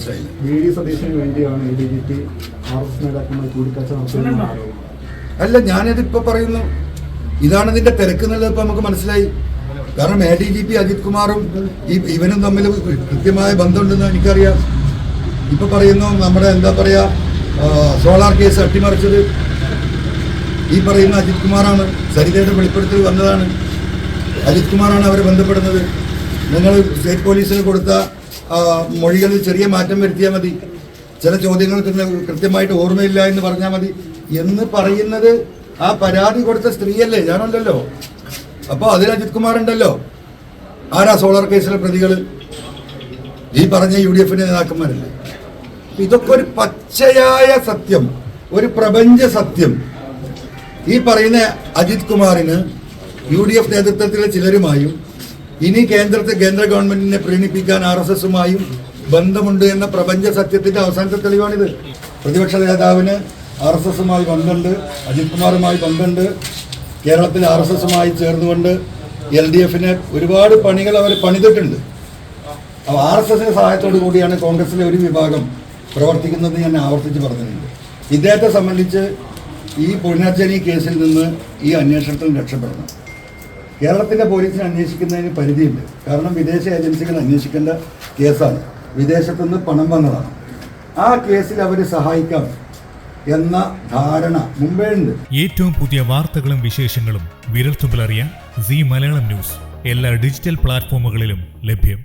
മനസ്സിലായില്ല. V D സതീശന് വേണ്ടിയാണ് A D G P R S നേതാക്കളുമായി കൂടിക്കാഴ്ച നടത്തുന്നതെന്ന് അല്ല ഞാനിതിപ്പോ പറയുന്നു. ഇതാണ് ഇതിന്റെ തിരക്ക് എന്നുള്ളത് ഇപ്പൊ നമുക്ക് മനസ്സിലായി. കാരണം A D G P Ajith കുമാറും ഈ ഇവനും തമ്മിൽ കൃത്യമായ ബന്ധമുണ്ടെന്ന് എനിക്കറിയാം. ഇപ്പൊ പറയുന്നു നമ്മുടെ എന്താ പറയാ സോളാർ കേസ് അട്ടിമറിച്ചത്. ഈ പറയുന്ന അജിത് കുമാറാണ്. സരിതയുടെ വെളിപ്പെടുത്തൽ വന്നതാണ്. അജിത് കുമാറാണ് അവരെ ബന്ധപ്പെടുന്നത്. നിങ്ങൾ സ്റ്റേറ്റ് പോലീസിന് കൊടുത്ത മൊഴികളിൽ ചെറിയ മാറ്റം വരുത്തിയാൽ മതി. ചില ചോദ്യങ്ങൾക്ക് കൃത്യമായിട്ട് ഓർമ്മയില്ല എന്ന് പറഞ്ഞാൽ മതി. എന്ന് പറയുന്നത് ആ പരാതി കൊടുത്ത സ്ത്രീയല്ലേ? ഞാനുണ്ടല്ലോ. അപ്പോൾ അതിൽ അജിത് കുമാർ ഉണ്ടല്ലോ. ആരാ സോളാർ കേസിലെ പ്രതികൾ ഈ പറഞ്ഞ യു ഡി എഫിന്റെ നേതാക്കന്മാരല്ലേ? ഇതൊക്കെ ഒരു പച്ചയായ സത്യം ഒരു പ്രപഞ്ച സത്യം. ഈ പറയുന്ന അജിത് കുമാറിന് യു ഡി എഫ് നേതൃത്വത്തിലെ ചിലരുമായും ഇനി കേന്ദ്രത്തെ കേന്ദ്ര ഗവൺമെന്റിനെ പ്രീണിപ്പിക്കാൻ ആർ എസ് എസുമായും ബന്ധമുണ്ട് എന്ന പ്രപഞ്ച സത്യത്തിന്റെ അവസാനത്തെ തെളിവാണിത്. പ്രതിപക്ഷ നേതാവിന് ആർ എസ് എസുമായി ബന്ധമുണ്ട് അജിത് കുമാറുമായി ബന്ധമുണ്ട് കേരളത്തിൽ ആർ എസ് എസുമായി ചേർന്നുകൊണ്ട് എൽ ഡി എഫിന് ഒരുപാട് പണികൾ അവർ പണിതിട്ടുണ്ട്. അപ്പോൾ ആർ എസ് എസിന്റെ സഹായത്തോടു കൂടിയാണ് കോൺഗ്രസിലെ ഒരു വിഭാഗം പ്രവർത്തിക്കുന്നത് ഞാൻ ആവർത്തിച്ച് പറഞ്ഞിട്ടുണ്ട്. ഇദ്ദേഹത്തെ സംബന്ധിച്ച് ഈ പുനർജനി കേസിൽ നിന്ന് ഈ അന്വേഷണത്തിൽ രക്ഷപ്പെടണം. കേരളത്തിലെ പോലീസിനെ അന്വേഷിക്കുന്നതിന് പരിധിയുണ്ട് കാരണം വിദേശ ഏജൻസികൾ അന്വേഷിക്കേണ്ട കേസാണ്. വിദേശത്തു നിന്ന് പണം വന്നതാണ്. ആ കേസിൽ അവർ സഹായിക്കാം എന്ന ധാരണ മുമ്പേ ഉണ്ട് ഏറ്റവും പുതിയ വാർത്തകളും വിശേഷങ്ങളും വിരൽത്തുമ്പിലറിയാൻ സി മലയാളം ന്യൂസ്. എല്ലാ ഡിജിറ്റൽ പ്ലാറ്റ്ഫോമുകളിലും ലഭ്യം.